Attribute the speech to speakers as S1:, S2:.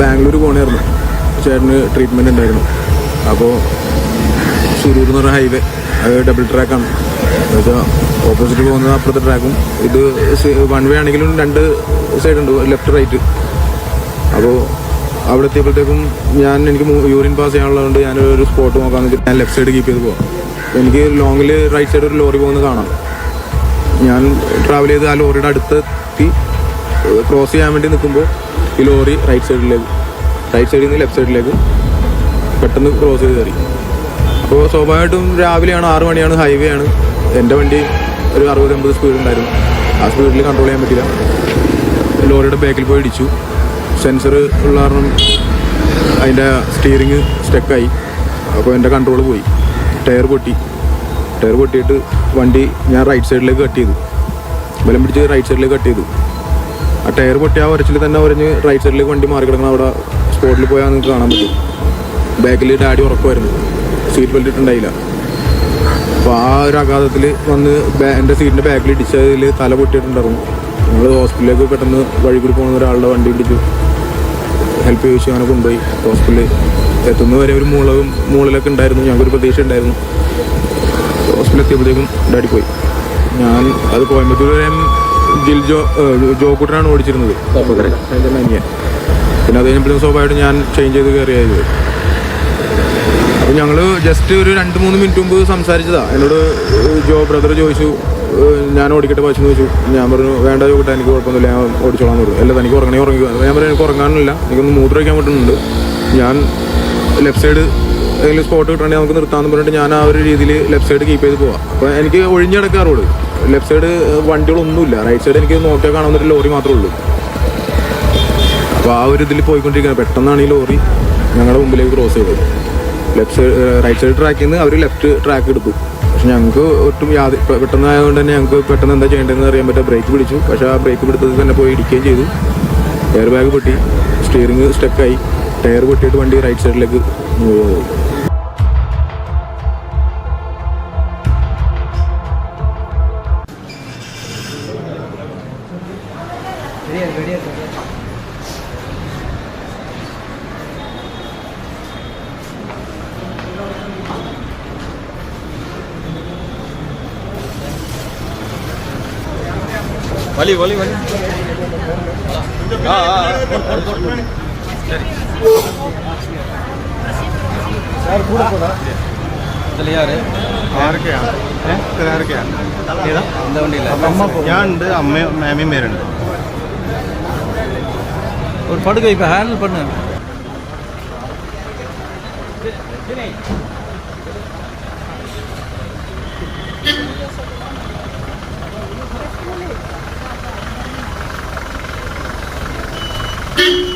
S1: ബാംഗ്ലൂർ പോകണമായിരുന്നു ചേട്ടന് ട്രീറ്റ്മെന്റ് ഉണ്ടായിരുന്നു. അപ്പോൾ സുരൂർ എന്ന് പറഞ്ഞ ഹൈവേ അത് ഡബിൾ ട്രാക്കാണ് എന്നുവെച്ചാൽ ഓപ്പോസിറ്റ് പോകുന്നത് അപ്പുറത്തെ ട്രാക്കും ഇത് വൺ വേ ആണെങ്കിലും രണ്ട് സൈഡ് ഉണ്ട് ലെഫ്റ്റ് റൈറ്റ് അപ്പോൾ അവിടെ എത്തിയപ്പോഴത്തേക്കും ഞാൻ എനിക്ക് യൂറിൻ പാസ് ചെയ്യാനുള്ളതുകൊണ്ട് ഞാനൊരു സ്പോട്ട് നോക്കാമെന്ന് വെച്ചിട്ട് ഞാൻ ലെഫ്റ്റ് സൈഡ് കീപ്പ് ചെയ്ത് പോകാം എനിക്ക് ലോങ്ങിൽ റൈറ്റ് സൈഡ് ഒരു ലോറി പോകുന്നത് കാണാം. ഞാൻ ട്രാവൽ ചെയ്ത് ആ ലോറിയുടെ അടുത്തെത്തി ക്രോസ് ചെയ്യാൻ വേണ്ടി നിൽക്കുമ്പോൾ ഈ ലോറി റൈറ്റ് സൈഡിലേക്ക് റൈറ്റ് സൈഡിൽ നിന്ന് ലെഫ്റ്റ് സൈഡിലേക്ക് പെട്ടെന്ന് ക്രോസ് ചെയ്ത് കയറി. അപ്പോൾ സ്വാഭാവികമായിട്ടും രാവിലെയാണ് ആറ് മണിയാണ് ഹൈവേ ആണ്. എന്റെ വണ്ടി ഒരു അറുപത് എൺപത് സ്പീഡ് ഉണ്ടായിരുന്നു. ആ സ്പീഡിൽ കൺട്രോൾ ചെയ്യാൻ പറ്റില്ല ലോറിയുടെ ബാക്കിൽ പോയി ഇടിച്ചു. സെൻസർ ഉള്ള കാരണം അതിന്റെ സ്റ്റിയറിങ് സ്റ്റക്കായി അപ്പോൾ എന്റെ കൺട്രോൾ പോയി. ടയർ പൊട്ടി. ടയർ പൊട്ടിയിട്ട് വണ്ടി ഞാൻ റൈറ്റ് സൈഡിലേക്ക് കട്ട് ചെയ്തു. ബലം പിടിച്ച് റൈറ്റ് സൈഡിലേക്ക് കട്ട് ചെയ്തു. ആ ടയർ പൊട്ടി ആ ഉരച്ചിൽ തന്നെ ഉരഞ്ഞ് റൈറ്റ് സൈഡിലേക്ക് വണ്ടി മാറി കിടക്കണം അവിടെ സ്പോട്ടിൽ പോയാൽ നിങ്ങൾക്ക് കാണാൻ പറ്റും. ബാക്കിൽ ഡാഡി ഉറക്കുമായിരുന്നു. സീറ്റ് ബെൽറ്റ് ഇട്ടുണ്ടായില്ല. അപ്പോൾ ആ ഒരു അഘാതത്തിൽ വന്ന് എന്റെ സീറ്റിന്റെ ബാക്കിൽ ഇടിച്ചതിൽ തല പൊട്ടിയിട്ടുണ്ടായിരുന്നു. ഞങ്ങൾ ഹോസ്പിറ്റലിലേക്ക് പെട്ടെന്ന് വഴി കൂടി പോകുന്ന ഒരാളുടെ വണ്ടി ഇടിച്ചു ഹെൽപ്പ് ചോദിച്ചു അങ്ങനെ കൊണ്ടുപോയി. ഹോസ്പിറ്റലിൽ എത്തുന്ന വരെ ഒരു മൂളവും മൂളിലൊക്കെ ഉണ്ടായിരുന്നു. ഞങ്ങൾക്കൊരു പ്രതീക്ഷ ഉണ്ടായിരുന്നു. ഹോസ്പിറ്റലിൽ എത്തിയപ്പോഴത്തേക്കും ഡാഡി പോയി. ഞാൻ അത് കോയമ്പത്തൂർ വരെ ജിൽ ജോ ജോക്കുട്ടനാണ് ഓടിച്ചിരുന്നത്. എന്റെ അനിയൻ പിന്നെ അത് കഴിഞ്ഞപ്പോഴും സ്വാഭാവികമായിട്ട് ഞാൻ ചേഞ്ച് ചെയ്ത് കയറിയായത് അപ്പോൾ ഞങ്ങൾ ജസ്റ്റ് ഒരു രണ്ട് മൂന്ന് മിനിറ്റ് മുമ്പ് സംസാരിച്ചതാണ് എന്നോട് ജോ ബ്രദർ ചോദിച്ചു ഞാൻ ഓടിക്കട്ടെ പശു ചോദിച്ചു. ഞാൻ പറഞ്ഞു വേണ്ട ചോദിക്കട്ടെ എനിക്ക് കുഴപ്പമൊന്നുമില്ല ഞാൻ ഓടിച്ചോളാം പറഞ്ഞു. അല്ല തനിക്ക് ഉറങ്ങണേ ഉറങ്ങി ഞാൻ പറഞ്ഞു എനിക്ക് ഉറങ്ങാനില്ല എനിക്കൊന്ന് മൂത്ര വയ്ക്കാൻ പറ്റുന്നുണ്ട്. ഞാൻ ലെഫ്റ്റ് സൈഡ് ഏതെങ്കിലും സ്പോട്ട് കിട്ടണമെങ്കിൽ നമുക്ക് നിർത്താമെന്ന് പറഞ്ഞിട്ട് ഞാൻ ആ ഒരു രീതിയിൽ ലെഫ്റ്റ് സൈഡ് കീപ്പ് ചെയ്ത് പോവാം. അപ്പോൾ എനിക്ക് ഒഴിഞ്ഞടക്കുക റോഡ് ലെഫ്റ്റ് സൈഡ് വണ്ടികളൊന്നുമില്ല. റൈറ്റ് സൈഡ് എനിക്ക് നോക്കിയാൽ കാണാവുന്ന ഒരു ലോറി മാത്രമേ ഉള്ളൂ. അപ്പോൾ ആ ഒരു ഇതിൽ പോയിക്കൊണ്ടിരിക്കുകയാണ്. പെട്ടെന്നാണ് ഈ ലോറി ഞങ്ങളുടെ മുമ്പിലേക്ക് ക്രോസ് ചെയ്തത്. ലെഫ്റ്റ് സൈഡ് റൈറ്റ് സൈഡ് ട്രാക്കിൽ നിന്ന് അവർ ലെഫ്റ്റ് ട്രാക്ക് എടുത്തു. പക്ഷെ ഞങ്ങൾക്ക് ഒട്ടും യാതൊരു പെട്ടെന്ന് ആയതുകൊണ്ട് തന്നെ ഞങ്ങൾക്ക് പെട്ടെന്ന് എന്താ ചെയ്യേണ്ടതെന്ന് അറിയാൻ പറ്റുക ബ്രേക്ക് പിടിച്ചു. പക്ഷേ ആ ബ്രേക്ക് പിടുത്തത്തിൽ തന്നെ പോയി ഇടിക്കുകയും ചെയ്തു. എയർ ബാഗ് പൊട്ടി സ്റ്റിയറിങ് സ്റ്റക്കായി ടയർ പൊട്ടിയിട്ട് വണ്ടി റൈറ്റ് സൈഡിലേക്ക് മൂവ് ചെയ്തു
S2: വലി വലി വലി ആ ആ ഇതിൽ യാര്
S3: ആരൊക്കെയാണ് ഏഹ് ആരൊക്കെയാണ് ഏതാ
S2: എന്താ വണ്ടിയില്ല
S3: ഞാൻ ഉണ്ട് അമ്മയും മാമിയും പേരുണ്ട്
S2: ஒரு படுகை இப்போ ஹேண்டில் பண்ணு Thank you.